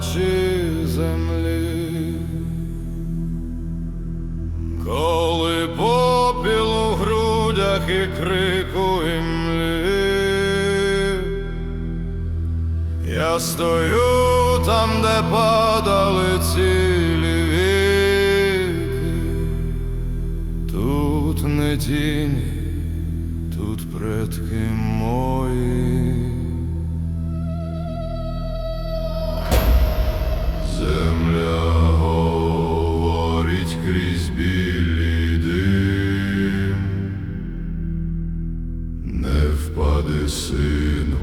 плечі землі. Коли попіл у грудях і крику імлі, я стою там, де падали цілі віки, тут не тіні, тут предки мої. Крізь білий дим, не впади, сину,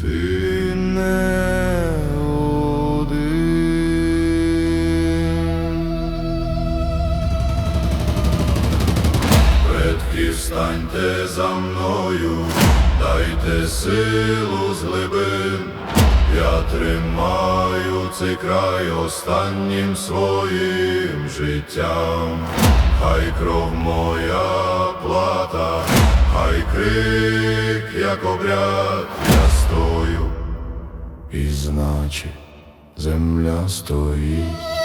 ти не один. Предки, встаньте за мною, дайте силу з глибин. Я тримаю цей край останнім своїм життям, хай кров моя плата, хай крик, як обряд, я стою, і значить земля стоїть.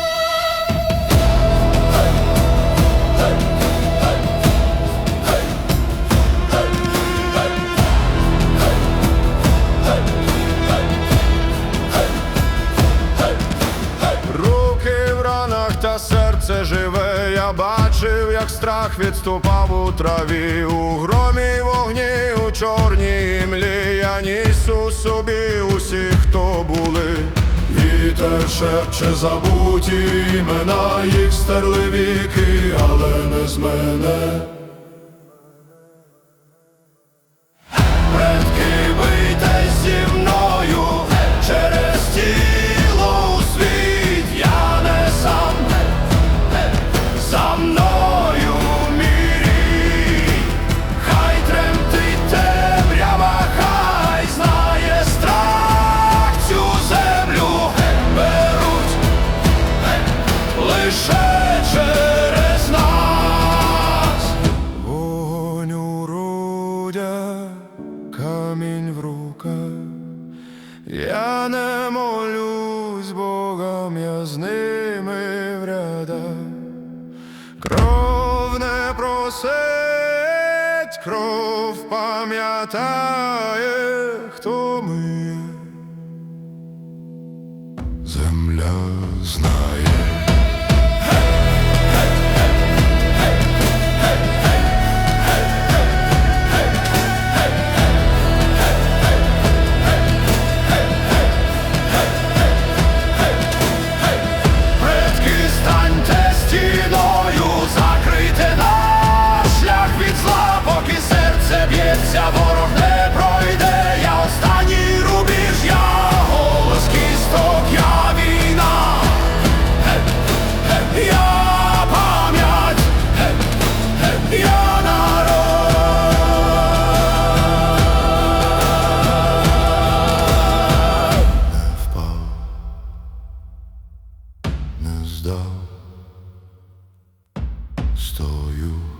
Серце живе, я бачив, як страх відступав у траві, у громі вогні, у чорній імлі, я ніс у собі усіх, хто були. Вітер шепче забуті імена, їх стерли віки, але не з мене. Молюсь Богам, я з ними в рядах. Кров не просить, кров пам'ятає, хто ми. Земля знає. stoju.